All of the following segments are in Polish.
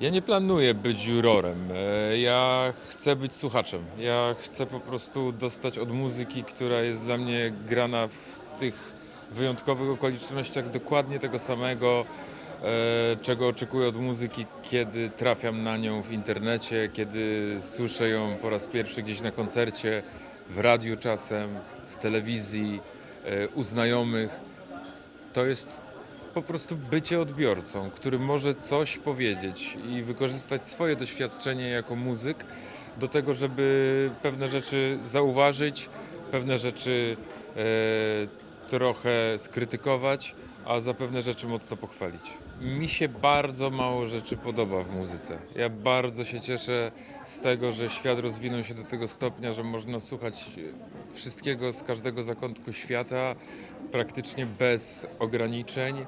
Ja nie planuję być jurorem. E, Ja chcę być słuchaczem. Ja chcę po prostu dostać od muzyki, która jest dla mnie grana w tych wyjątkowych okolicznościach dokładnie tego samego, e, czego oczekuję od muzyki, kiedy trafiam na nią w internecie, kiedy słyszę ją po raz pierwszy gdzieś na koncercie, w radiu czasem, w telewizji, e, u znajomych. To jest po prostu bycie odbiorcą, który może coś powiedzieć i wykorzystać swoje doświadczenie jako muzyk do tego, żeby pewne rzeczy zauważyć, pewne rzeczy e, trochę skrytykować, a za pewne rzeczy mocno pochwalić. Mi się bardzo mało rzeczy podoba w muzyce. Ja bardzo się cieszę z tego, że świat rozwinął się do tego stopnia, że można słuchać wszystkiego z każdego zakątku świata, praktycznie bez ograniczeń. E,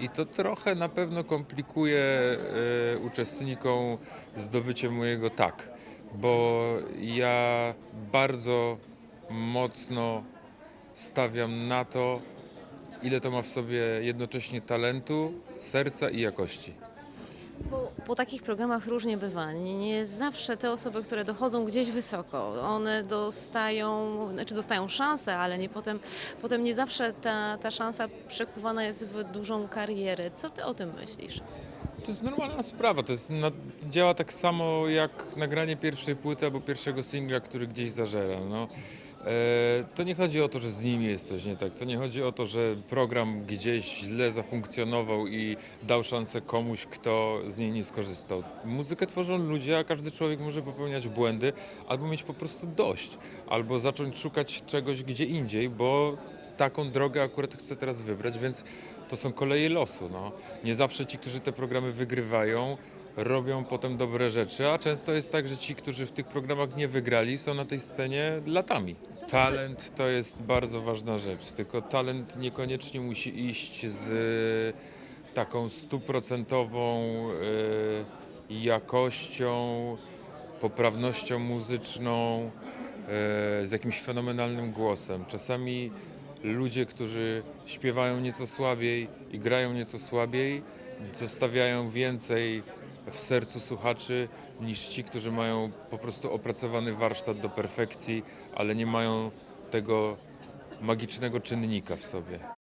I to trochę na pewno komplikuje e, uczestnikom zdobycie mojego tak, bo ja bardzo mocno stawiam na to, ile to ma w sobie jednocześnie talentu, serca i jakości. Po, po takich programach różnie bywa. Nie, nie zawsze te osoby, które dochodzą gdzieś wysoko, one dostają, znaczy dostają szansę, ale nie potem, potem nie zawsze ta, ta szansa przekuwana jest w dużą karierę. Co ty o tym myślisz? To jest normalna sprawa. To jest, na, działa tak samo jak nagranie pierwszej płyty albo pierwszego singla, który gdzieś zażera. No. E, to nie chodzi o to, że z nimi jest coś nie tak. To nie chodzi o to, że program gdzieś źle zafunkcjonował i dał szansę komuś, kto z niej nie skorzystał. Muzykę tworzą ludzie, a każdy człowiek może popełniać błędy albo mieć po prostu dość, albo zacząć szukać czegoś gdzie indziej, bo taką drogę akurat chcę teraz wybrać, więc to są koleje losu. No. Nie zawsze ci, którzy te programy wygrywają, robią potem dobre rzeczy, a często jest tak, że ci, którzy w tych programach nie wygrali, są na tej scenie latami. Talent to jest bardzo ważna rzecz, tylko talent niekoniecznie musi iść z taką stuprocentową y, jakością, poprawnością muzyczną, e, z jakimś fenomenalnym głosem. Czasami ludzie, którzy śpiewają nieco słabiej i grają nieco słabiej, zostawiają więcej w sercu słuchaczy niż ci, którzy mają po prostu opracowany warsztat do perfekcji, ale nie mają tego magicznego czynnika w sobie.